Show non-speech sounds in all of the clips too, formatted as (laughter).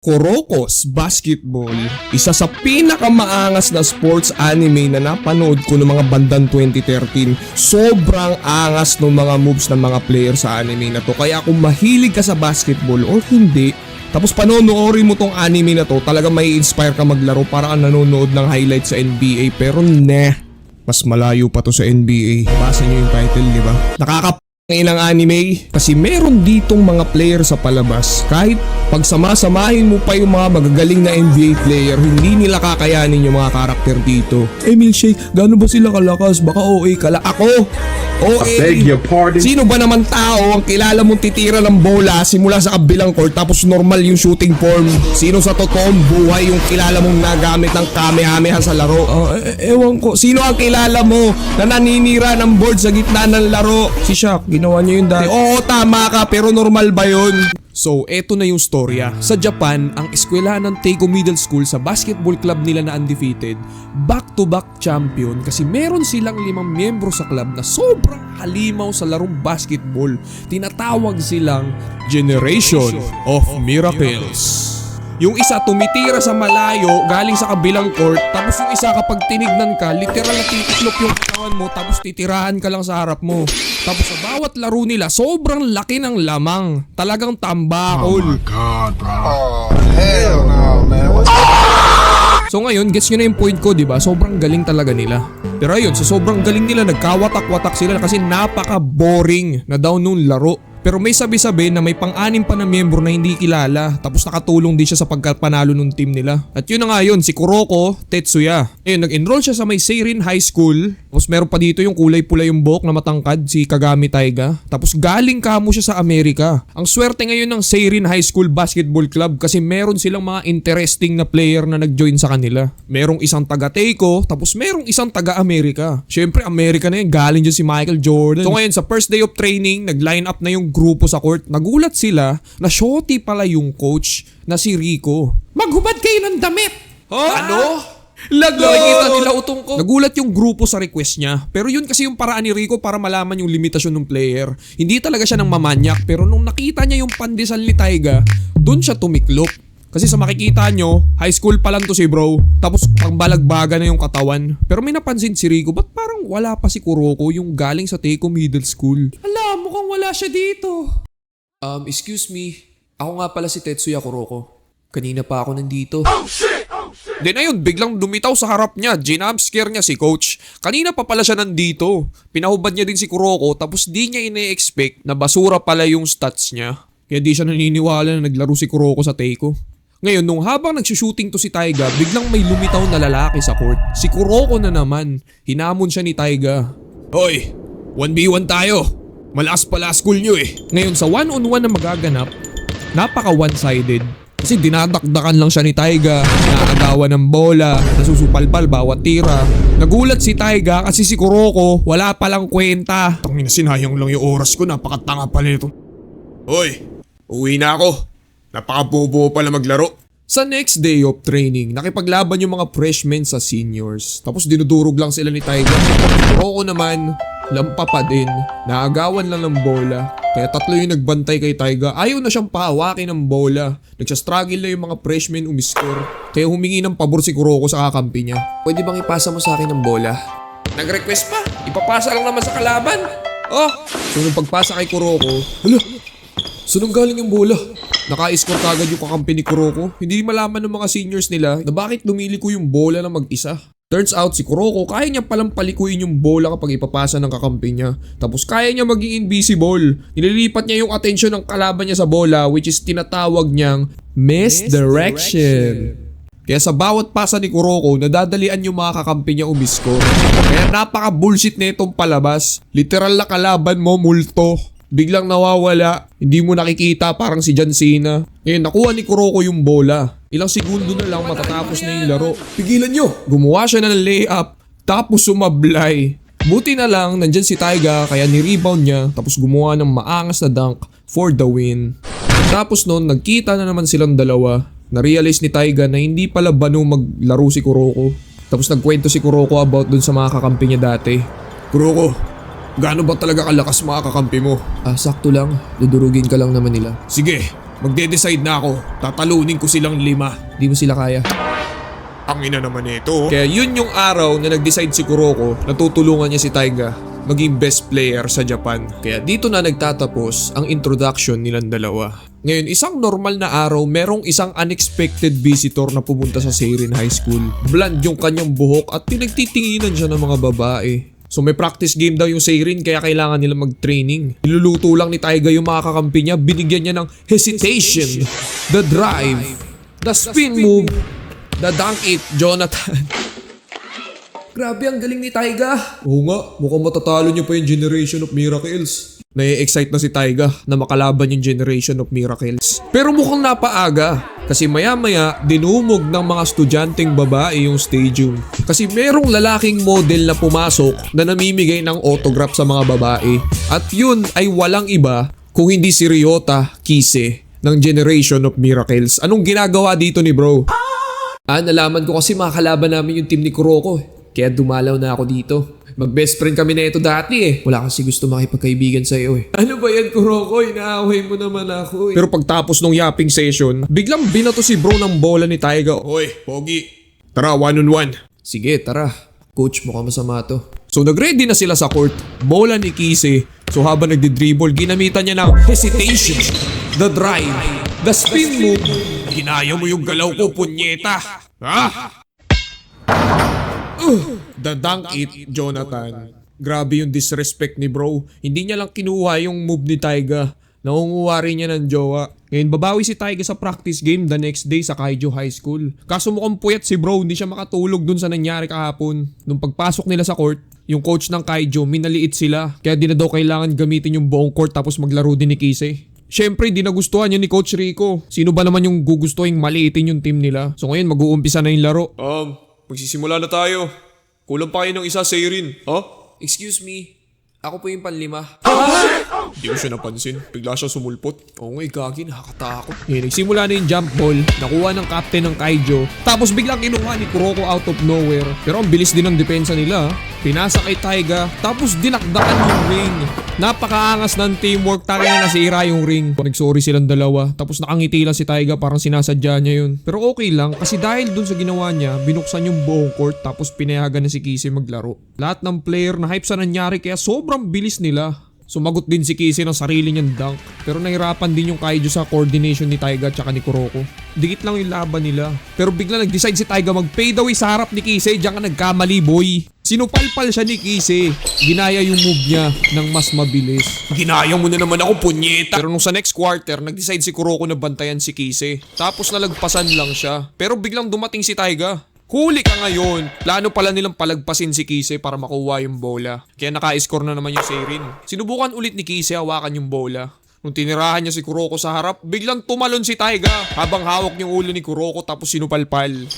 Kurokos Basketball, isa sa pinakamaangas na sports anime na napanood ko noong mga bandang 2013. Sobrang angas ng mga moves ng mga player sa anime na to. Kaya kung mahilig ka sa basketball or hindi, tapos panonoorin mo tong anime na to, talaga may inspire ka maglaro para kang nanonood ng highlights sa NBA. Pero ne, mas malayo pa to sa NBA. Basa niyo yung title, di ba? Nakaka ilang anime kasi meron ditong mga player sa palabas. Kahit pag sama-samahin mo pa yung mga magagaling na NBA player hindi nila kakayanin yung mga karakter dito. Eh milkshake gaano ba sila kalakas? Baka OA kala ako! OA beg your pardon? sino ba naman tao ang kilala mong titira ng bola simula sa kabilang court tapos normal yung shooting form? Sino sa totoong buhay yung kilala mong nagamit ng kamehameha sa laro? Ah, e- ewan ko. Sino ang kilala mo na naninira ng board sa gitna ng laro? Si Shaq ginawa niya yun dati oo tama ka pero normal ba yun So, eto na yung storya. Sa Japan, ang eskwelahan ng Teiko Middle School sa basketball club nila na undefeated, back-to-back champion kasi meron silang limang miyembro sa club na sobrang halimaw sa larong basketball. Tinatawag silang Generation of Miracles. Yung isa tumitira sa malayo galing sa kabilang court tapos yung isa kapag tinignan ka literal na titiklop yung katawan mo tapos titirahan ka lang sa harap mo. Tapos sa bawat laro nila sobrang laki ng lamang. Talagang tambakol. God, bro. Oh, hell no, man. What's So ngayon, gets nyo na yung point ko, di ba? Sobrang galing talaga nila. Pero ayun, sa sobrang galing nila, nagkawatak-watak sila kasi napaka-boring na daw nung laro. Pero may sabi-sabi na may pang-anim pa na miyembro na hindi kilala tapos nakatulong din siya sa pagkapanalo ng team nila. At yun na nga yun, si Kuroko Tetsuya. Ayun, nag-enroll siya sa may Seirin High School. Tapos meron pa dito yung kulay pula yung buhok na matangkad, si Kagami Taiga. Tapos galing kamo siya sa Amerika. Ang swerte ngayon ng Seirin High School Basketball Club kasi meron silang mga interesting na player na nag-join sa kanila. Merong isang taga Teiko, tapos merong isang taga Amerika. Syempre, Amerika na yun. Galing dyan si Michael Jordan. So ngayon, sa first day of training, nag-line up na yung grupo sa court. Nagulat sila na shorty pala yung coach na si Rico. Maghubad kayo ng damit! Ano? Lagot! Nakikita nila utong ko. Nagulat yung grupo sa request niya. Pero yun kasi yung paraan ni Rico para malaman yung limitasyon ng player. Hindi talaga siya ng mamanyak. Pero nung nakita niya yung pandesal ni Taiga, dun siya tumiklop. Kasi sa makikita nyo, high school pa lang to si bro. Tapos pangbalagbaga na yung katawan. Pero may napansin si Rico, ba't parang wala pa si Kuroko yung galing sa Teiko Middle School? Ala, mukhang wala siya dito. Um, excuse me. Ako nga pala si Tetsuya Kuroko. Kanina pa ako nandito. Then ayun, biglang dumitaw sa harap niya. Ginamscare niya si coach. Kanina pa pala siya nandito. Pinahubad niya din si Kuroko tapos di niya ine-expect na basura pala yung stats niya. Kaya di siya naniniwala na naglaro si Kuroko sa Teiko. Ngayon, nung habang nagsushooting to si Taiga, biglang may lumitaw na lalaki sa court. Si Kuroko na naman. Hinamon siya ni Taiga. Hoy, 1v1 tayo. Malakas pala school nyo eh. Ngayon, sa one-on-one na magaganap, napaka one-sided. Kasi dinadakdakan lang siya ni Taiga, naagawan ng bola, nasusupalpal bawat tira. Nagulat si Taiga kasi si Kuroko wala palang kwenta. Tangina sinayang lang yung oras ko, napakatanga pala nito. Hoy, uwi na ako. Napakabobo pala maglaro. Sa next day of training, nakipaglaban yung mga freshmen sa seniors. Tapos dinudurog lang sila ni Tiger. Oo naman, lampa pa din. Naagawan lang ng bola. Kaya tatlo yung nagbantay kay Taiga. Ayaw na siyang pahawakin ng bola. Nagsastruggle na yung mga freshmen umiscore. Kaya humingi ng pabor si Kuroko sa kakampi niya. Pwede bang ipasa mo sa akin ng bola? Nag-request pa. Ipapasa lang naman sa kalaban. Oh! So nung pagpasa kay Kuroko, hala, Sunong galing yung bola. Naka-score kagad yung kakampi ni Kuroko. Hindi malaman ng mga seniors nila na bakit lumili ko yung bola na mag-isa. Turns out si Kuroko kaya niya palang palikuin yung bola kapag ipapasa ng kakampi niya. Tapos kaya niya maging invisible. Nililipat niya yung attention ng kalaban niya sa bola which is tinatawag niyang misdirection. Kaya sa bawat pasa ni Kuroko, nadadalian yung mga kakampi niya umiskor. Kaya napaka-bullshit na itong palabas. Literal na kalaban mo, multo. Biglang nawawala, hindi mo nakikita parang si John Cena. Ngayon, nakuha ni Kuroko yung bola. Ilang segundo na lang matatapos na yung laro. Pigilan nyo! Gumawa siya ng layup, tapos sumablay. Buti na lang, nandyan si Taiga, kaya ni-rebound niya, tapos gumawa ng maangas na dunk for the win. Tapos noon, nagkita na naman silang dalawa. Na-realize ni Taiga na hindi pala bano maglaro si Kuroko. Tapos nagkwento si Kuroko about dun sa mga kakampi niya dati. Kuroko, gaano ba talaga kalakas mga kakampi mo? Ah, sakto lang. Dudurugin ka lang naman nila. Sige, magde-decide na ako. Tatalunin ko silang lima. Di mo sila kaya. Ang ina naman ito. Kaya yun yung araw na nag-decide si Kuroko na tutulungan niya si Taiga maging best player sa Japan. Kaya dito na nagtatapos ang introduction nilang dalawa. Ngayon, isang normal na araw, merong isang unexpected visitor na pumunta sa Seirin High School. Bland yung kanyang buhok at pinagtitinginan siya ng mga babae. So may practice game daw yung Seirin kaya kailangan nila mag-training. Niluluto lang ni Taiga yung mga kakampi niya, binigyan niya ng hesitation, the drive, the spin move, the dunk it, Jonathan. (laughs) Grabe ang galing ni Taiga. Oo nga, mukhang matatalo niyo pa yung Generation of Miracles. Nai-excite na si Taiga na makalaban yung Generation of Miracles. Pero mukhang napaaga. Kasi maya maya, dinumog ng mga estudyanteng babae yung stadium. Kasi merong lalaking model na pumasok na namimigay ng autograph sa mga babae. At yun ay walang iba kung hindi si Ryota Kise ng Generation of Miracles. Anong ginagawa dito ni bro? Ah, nalaman ko kasi makakalaban namin yung team ni Kuroko. eh. Kaya dumalaw na ako dito. Mag-best friend kami na ito dati eh. Wala kasi gusto makipagkaibigan sa iyo eh. Ano ba yan, Kuroko? Inaaway mo naman ako eh. Pero pagtapos ng yapping session, biglang binato si bro ng bola ni Taiga. Hoy, Pogi. Tara, one on one. Sige, tara. Coach, mukhang masama to. So nag-ready na sila sa court. Bola ni Kise. So habang nagdi-dribble, ginamitan niya ng hesitation, the drive, the spin move. Ginaya mo yung galaw ko, punyeta. Ha? Dunk it, Jonathan. Grabe yung disrespect ni bro. Hindi niya lang kinuha yung move ni Taiga. Naunguha rin niya ng jowa. Ngayon, babawi si Taiga sa practice game the next day sa Kaijo High School. Kaso mukhang puyat si bro, hindi siya makatulog dun sa nangyari kahapon. Nung pagpasok nila sa court, yung coach ng Kaijo, minaliit sila. Kaya di na daw kailangan gamitin yung buong court tapos maglaro din ni Kise. Siyempre, di nagustuhan yun ni Coach Rico. Sino ba naman yung gugustuhin maliitin yung team nila? So ngayon, mag-uumpisa na yung laro. Um, magsisimula na tayo. Kulang pa kayo ng isa, Seirin. Huh? Excuse me. Ako po yung panlima. Hindi ko siya napansin. Bigla siya sumulpot. Oo nga, gagi, nakakatakot. Eh, nagsimula na yung jump ball. Nakuha ng captain ng Kaijo. Tapos biglang kinuha ni Kuroko out of nowhere. Pero ang bilis din ng depensa nila. ah. Pinasa kay Taiga. Tapos dinakdakan yung ring. Napakaangas ng teamwork. Tangin na nasira yung ring. Nagsorry silang dalawa. Tapos nakangiti lang si Taiga. Parang sinasadya niya yun. Pero okay lang. Kasi dahil dun sa ginawa niya, binuksan yung buong court. Tapos pinayagan na si Kise maglaro. Lahat ng player na hype sa nangyari. Kaya sobrang bilis nila. Sumagot din si Casey ng sarili niyang dunk. Pero nahirapan din yung Kaijo sa coordination ni Taiga at ni Kuroko. Dikit lang yung laban nila. Pero bigla nag-decide si Taiga mag-fade away sa harap ni Casey. Diyan ka nagkamali boy. Sinupalpal siya ni Casey. Ginaya yung move niya ng mas mabilis. Ginaya mo na naman ako punyeta. Pero nung sa next quarter, nag-decide si Kuroko na bantayan si Casey. Tapos nalagpasan lang siya. Pero biglang dumating si Taiga. Huli ka ngayon. Plano pala nilang palagpasin si Kise para makuha yung bola. Kaya naka-score na naman yung Seirin. Sinubukan ulit ni Kise hawakan yung bola. Nung tinirahan niya si Kuroko sa harap, biglang tumalon si Taiga habang hawak yung ulo ni Kuroko tapos sinupalpal.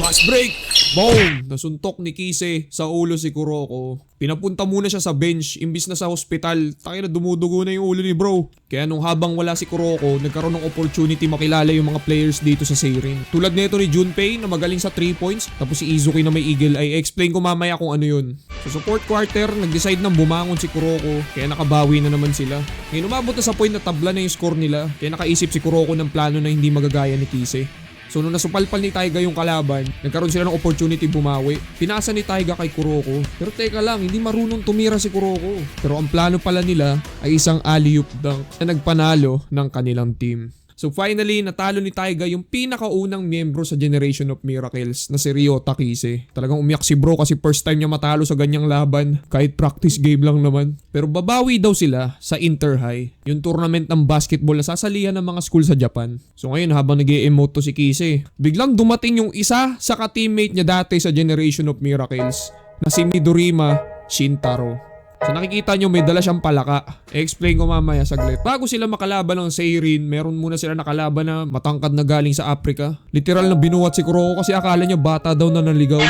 Pass break! Boom! Nasuntok ni Kise sa ulo si Kuroko. Pinapunta muna siya sa bench imbis na sa hospital. Tayo na dumudugo na yung ulo ni bro. Kaya nung habang wala si Kuroko, nagkaroon ng opportunity makilala yung mga players dito sa Seirin. Tulad nito ni Junpei na magaling sa 3 points, tapos si Izuki na may eagle eye. explain ko mamaya kung ano yun. Sa support quarter, nag-decide nang bumangon si Kuroko, kaya nakabawi na naman sila. Ngayon umabot na sa point na tabla na yung score nila, kaya nakaisip si Kuroko ng plano na hindi magagaya ni Kise. So nung nasupalpal ni Taiga yung kalaban, nagkaroon sila ng opportunity bumawi. Pinasa ni Taiga kay Kuroko. Pero teka lang, hindi marunong tumira si Kuroko. Pero ang plano pala nila ay isang alley-oop dunk na nagpanalo ng kanilang team. So finally, natalo ni Taiga yung pinakaunang miyembro sa Generation of Miracles na si Ryota Kise. Talagang umiyak si bro kasi first time niya matalo sa ganyang laban kahit practice game lang naman. Pero babawi daw sila sa Inter-High, yung tournament ng basketball na sasalihan ng mga school sa Japan. So ngayon habang nag emote to si Kise, biglang dumating yung isa sa ka-teammate niya dati sa Generation of Miracles na si Midorima Shintaro. So nakikita nyo may dala siyang palaka. I-explain ko mamaya saglit. Bago sila makalaban ng Seirin, meron muna sila nakalaban na matangkad na galing sa Africa. Literal na binuhat si Kuroko kasi akala niya bata daw na naligaw.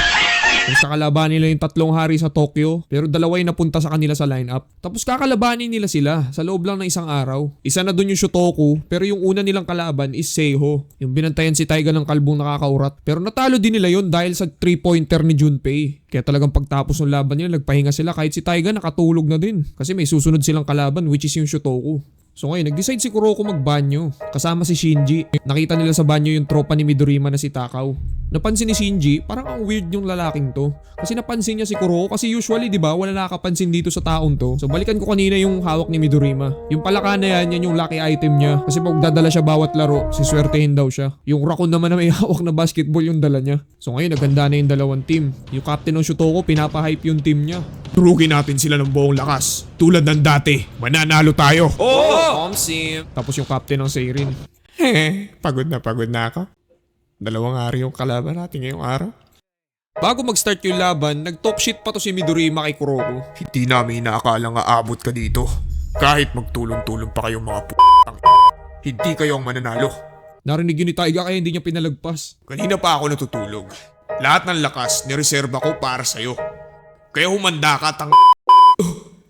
Tapos kakalabanin nila yung tatlong hari sa Tokyo, pero dalawa yung napunta sa kanila sa lineup. Tapos kakalabanin nila sila sa loob lang ng isang araw. Isa na dun yung Shotoku, pero yung una nilang kalaban is Seiho. Yung binantayan si Taiga ng kalbong nakakaurat. Pero natalo din nila yon dahil sa 3-pointer ni Junpei. Kaya talagang pagtapos ng laban nila, nagpahinga sila kahit si Taiga nakatulog na din. Kasi may susunod silang kalaban which is yung Shotoku. So ngayon, nag-decide si Kuroko magbanyo kasama si Shinji. Nakita nila sa banyo yung tropa ni Midorima na si Takao. Napansin ni Shinji, parang ang weird yung lalaking to. Kasi napansin niya si Kuroko kasi usually 'di ba wala nakakapansin dito sa taong to. So balikan ko kanina yung hawak ni Midorima. Yung palaka na yan, yan yung lucky item niya. Kasi pag dadala siya bawat laro, siswertehin daw siya. Yung raccoon naman na may (laughs) hawak na basketball yung dala niya. So ngayon, naganda na yung dalawang team. Yung captain ng Shutoko, pinapahype yung team niya. Turukin natin sila ng buong lakas. Tulad ng dati, mananalo tayo. Oh! Omsim. Tapos yung captain ng Seirin. Heh, (laughs) pagod na pagod na ako. Dalawang araw yung kalaban natin ngayong araw. Bago mag-start yung laban, nag-talk shit pa to si Midorima kay Kuroko. Hindi namin inaakalang aabot ka dito. Kahit magtulong-tulong pa kayong mga p***. Hindi kayo ang mananalo. Narinig yun ni Taiga kaya hindi niya pinalagpas. Kanina pa ako natutulog. Lahat ng lakas, nireserba ko para sa'yo. Kaya humanda ka, tang...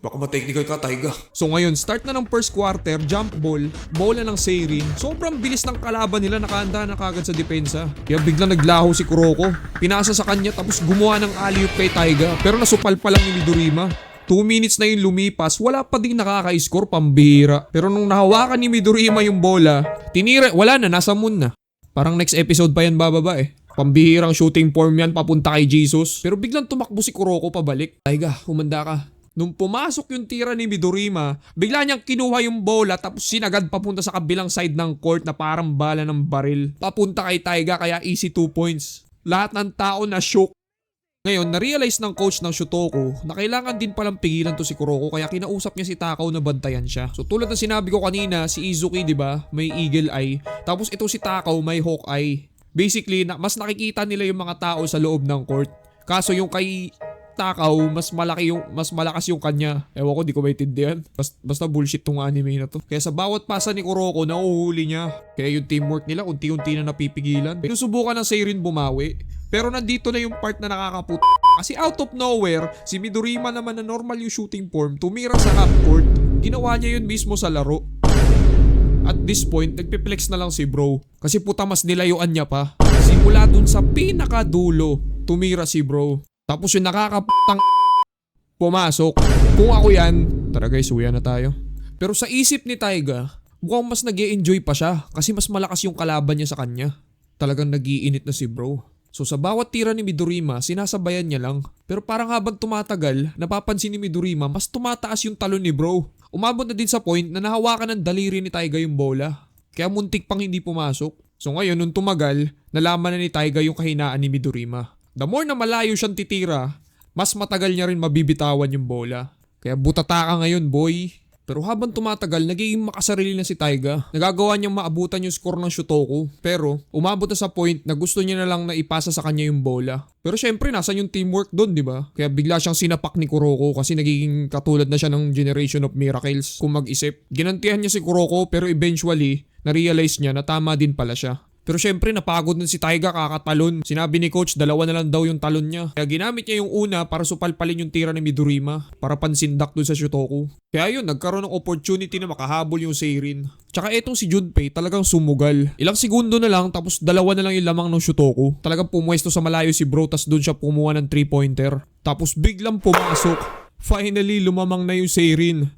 Baka ma-technical ka, Taiga. So ngayon, start na ng first quarter, jump ball, bola ng Seirin. Sobrang bilis ng kalaban nila, nakahanda na kagad sa depensa. Kaya biglang naglaho si Kuroko. Pinasa sa kanya tapos gumawa ng alley kay Taiga. Pero nasupal pa lang ni Midorima. 2 minutes na yung lumipas, wala pa ding nakaka-score, pambira. Pero nung nahawakan ni Midorima yung bola, tinira, wala na, nasa moon na. Parang next episode pa yan bababa eh. Pambihirang shooting form yan papunta kay Jesus. Pero biglang tumakbo si Kuroko pabalik. Taiga, humanda ka. Nung pumasok yung tira ni Midorima, bigla niyang kinuha yung bola tapos sinagad papunta sa kabilang side ng court na parang bala ng baril. Papunta kay Taiga kaya easy 2 points. Lahat ng tao na shook. Ngayon, na-realize ng coach ng Shutoko na kailangan din palang pigilan to si Kuroko kaya kinausap niya si Takao na bantayan siya. So tulad ng sinabi ko kanina, si Izuki 'di ba, may eagle eye. Tapos ito si Takao may hawk eye. Basically, na, mas nakikita nila yung mga tao sa loob ng court. Kaso yung kay Takao, mas malaki yung mas malakas yung kanya. Ewan ko, di ko maintindihan. Basta, basta bullshit tong anime na to. Kaya sa bawat pasa ni Kuroko, nauhuli niya. Kaya yung teamwork nila, unti-unti na napipigilan. Sinusubukan ng Seirin bumawi. Pero nandito na yung part na nakakaput. Kasi out of nowhere, si Midorima naman na normal yung shooting form, tumira sa half court. Ginawa niya yun mismo sa laro. At this point, nagpiplex na lang si bro. Kasi puta mas nilayuan niya pa. Simula dun sa pinakadulo, tumira si bro. Tapos yung nakakaputang (laughs) pumasok. Kung ako yan, tara guys, uwi na tayo. Pero sa isip ni Taiga, mukhang mas nag enjoy pa siya kasi mas malakas yung kalaban niya sa kanya. Talagang nagiinit na si bro. So sa bawat tira ni Midorima, sinasabayan niya lang. Pero parang habang tumatagal, napapansin ni Midorima, mas tumataas yung talon ni bro. Umabot na din sa point na nahawakan ng daliri ni Taiga yung bola. Kaya muntik pang hindi pumasok. So ngayon, nung tumagal, nalaman na ni Taiga yung kahinaan ni Midorima. The more na malayo siyang titira, mas matagal niya rin mabibitawan yung bola. Kaya butata ka ngayon, boy. Pero habang tumatagal, nagiging makasarili na si Taiga. Nagagawa niyang maabutan yung score ng Shotoku. Pero umabot na sa point na gusto niya na lang na ipasa sa kanya yung bola. Pero syempre, nasan yung teamwork doon, di ba? Kaya bigla siyang sinapak ni Kuroko kasi nagiging katulad na siya ng Generation of Miracles kung mag-isip. Ginantihan niya si Kuroko pero eventually, na-realize niya na tama din pala siya. Pero syempre napagod na si Taiga kakatalon. Sinabi ni coach dalawa na lang daw yung talon niya. Kaya ginamit niya yung una para supalpalin yung tira ni Midorima para pansindak dun sa Shotoku. Kaya yun, nagkaroon ng opportunity na makahabol yung Seirin. Tsaka etong si Junpei talagang sumugal. Ilang segundo na lang tapos dalawa na lang yung lamang ng Shotoku. Talagang pumwesto sa malayo si bro tas dun siya kumuha ng 3 pointer. Tapos biglang pumasok. Finally lumamang na yung Seirin.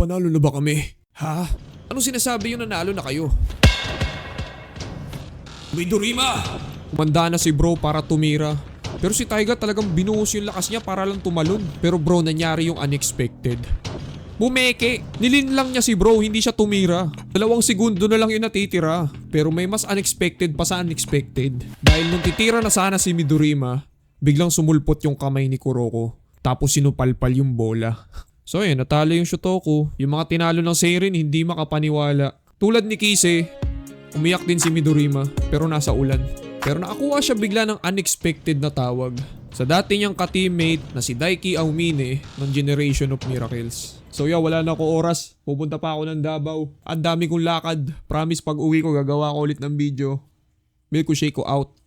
Panalo na ba kami? Ha? Anong sinasabi yung nanalo na kayo? Midorima! Kumanda na si bro para tumira. Pero si Taiga talagang binuhos yung lakas niya para lang tumalon. Pero bro, nangyari yung unexpected. Bumeke! Nilin lang niya si bro, hindi siya tumira. Dalawang segundo na lang yung natitira. Pero may mas unexpected pa sa unexpected. Dahil nung titira na sana si Midorima, biglang sumulpot yung kamay ni Kuroko. Tapos sinupalpal yung bola. (laughs) So yun, natalo yung Shotoku. Yung mga tinalo ng Seirin, hindi makapaniwala. Tulad ni Kise, Umiyak din si Midorima pero nasa ulan. Pero nakakuha siya bigla ng unexpected na tawag sa dati niyang ka-teammate na si Daiki Aumine ng Generation of Miracles. So yeah, wala na ako oras. Pupunta pa ako ng Davao. Ang dami kong lakad. Promise pag uwi ko gagawa ko ulit ng video. Milko Shake ko out.